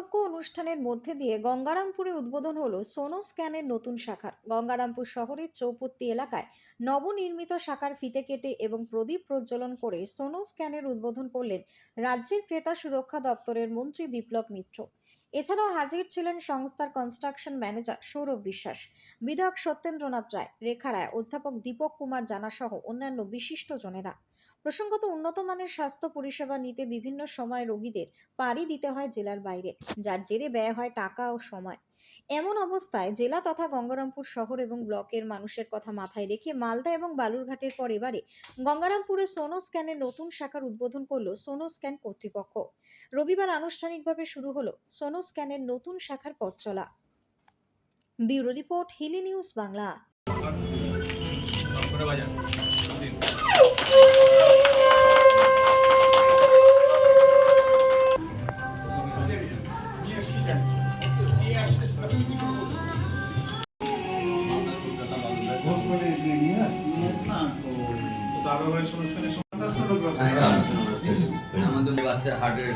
এক অনুষ্ঠানের মধ্যে দিয়ে গঙ্গারামপুরে উদ্বোধন সোনো স্ক্যানের নতুন শাখার। গঙ্গারামপুর শহরের চৌপত্তি এলাকায় নবনির্মিত শাখার ফিতে কেটে এবং প্রদীপ প্রজ্বলন করে সোনো স্ক্যানের উদ্বোধন করলেন রাজ্যের ক্রেতা সুরক্ষা দপ্তরের মন্ত্রী বিপ্লব মিত্র। এছাড়াও হাজির ছিলেন সংস্থার কনস্ট্রাকশন ম্যানেজার সৌরভ বিশ্বাস, বিধায়ক সত্যেন্দ্রনাথ রায়, রেখা রায়, অধ্যাপক দীপক কুমার জানা সহ অন্যান্য বিশিষ্ট জনেরা। প্রসঙ্গত উন্নত মানের স্বাস্থ্য পরিষেবা নিতে বিভিন্ন সময় রোগীদের পাড়ি দিতে হয় জেলার বাইরে, যার জেরে ব্যয় হয় টাকা ও সময়। এমন অবস্থায় জেলা তথা গঙ্গারামপুর শহর এবং ব্লকের মানুষের কথা মাথায় রেখে মালদা এবং বালুরঘাটের পর এবারে গঙ্গারামপুরে সোনো স্ক্যানের নতুন শাখার উদ্বোধন করল সোনো স্ক্যান কর্তৃপক্ষ। রবিবার আনুষ্ঠানিকভাবে শুরু হলো সোনো স্ক্যানের নতুন শাখার পথ চলা। Bureau report Hili news Bangla. করে। বাজার দিন দাদা ভাইয়ের সমস্যা আমাদের বাচ্চার হার্টের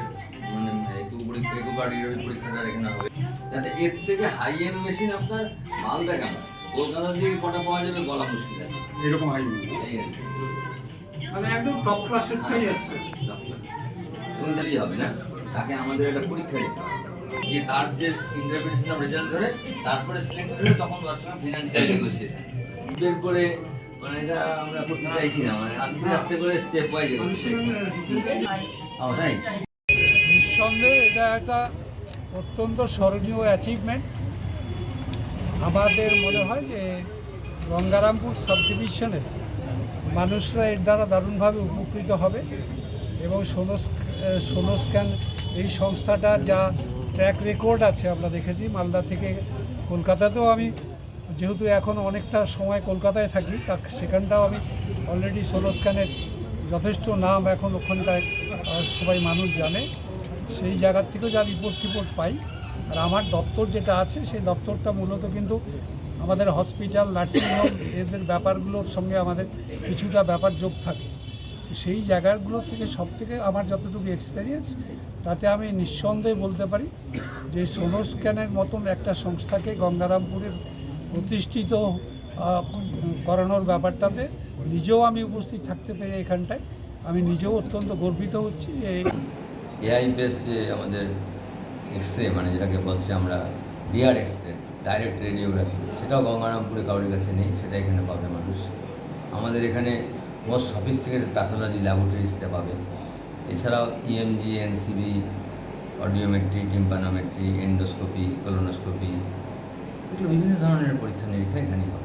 মানে একটু পরীক্ষা একোকার্ডিওর পরীক্ষাটা এখানে হবে। যাতে এর থেকে হাই এন্ড মেশিন আপনার মালদা কেন কলকাতা দিয়ে কটা পাওয়া যাবে বলা মুশকিল আছে। এরকম হাই এই আর কি। মানে একদম টপ ক্লাসেরটাই আসছে। এবং হবে না? তাকে আমাদের একটা পরীক্ষা দিতে হবে। যে তার যে ইন্টারপ্রিটেশন অফ রেজাল্ট ধরে তারপরে সিলেক্ট করে তখন তার সঙ্গে ফিনান্সিয়াল নেগোসিয়েশন বের করে মানে এটা আমরা করতে চাইছি না মানে আস্তে আস্তে করে স্টেপ ওয়াইজ করতে চাইছি তাই? নিঃসন্দেহে এটা একটা অত্যন্ত স্মরণীয় অ্যাচিভমেন্ট আমাদের মনে হয় যে গঙ্গারামপুর সাব ডিভিশনে মানুষরা এর দ্বারা দারুণভাবে উপকৃত হবে এবং সোনোস সোনোস্ক্যান এই সংস্থাটার যা ট্র্যাক রেকর্ড আছে আমরা দেখেছি মালদা থেকে কলকাতাতেও আমি যেহেতু এখন অনেকটা সময় কলকাতায় থাকি, তা সেখানটাও আমি অলরেডি সোনোস্ক্যানের যথেষ্ট নাম এখন ওখানটায় সবাই মানুষ জানে। সেই জায়গার থেকেও যা রিপোর্ট টিপোর্ট পাই, আর আমার দপ্তর যেটা আছে, সেই দপ্তরটা মূলত কিন্তু আমাদের হসপিটাল নার্সিংহোম এদের ব্যাপারগুলোর সঙ্গে আমাদের কিছুটা ব্যাপার যোগ থাকে। সেই জায়গাগুলো থেকে সব থেকে আমার যতটুকু এক্সপেরিয়েন্স তাতে আমি নিঃসন্দেহে বলতে পারি যে সোনোস্ক্যানের মতন একটা সংস্থাকে গঙ্গারামপুরের প্রতিষ্ঠিত করানোর ব্যাপারটাতে নিজেও আমি উপস্থিত থাকতে পেরে এখানটায়। আমি নিজেও অত্যন্ত গর্বিত হচ্ছি যে এআই বেস যে আমাদের এক্স রে মানে যেটাকে বলছি আমরা DR X ray direct radiography সেটাও গঙ্গারামপুরে কারোর কাছে নেই, সেটা এখানে পাবে মানুষ। আমাদের এখানে মোস্ট সফিস্টিকেটেড প্যাথোলজি ল্যাবরেটরি সেটা পাবে। এছাড়াও EMG NCB audiometry tympanometry endoscopy colonoscopy এগুলো বিভিন্ন ধরনের পরীক্ষা নিরীক্ষা এখানেই হবে।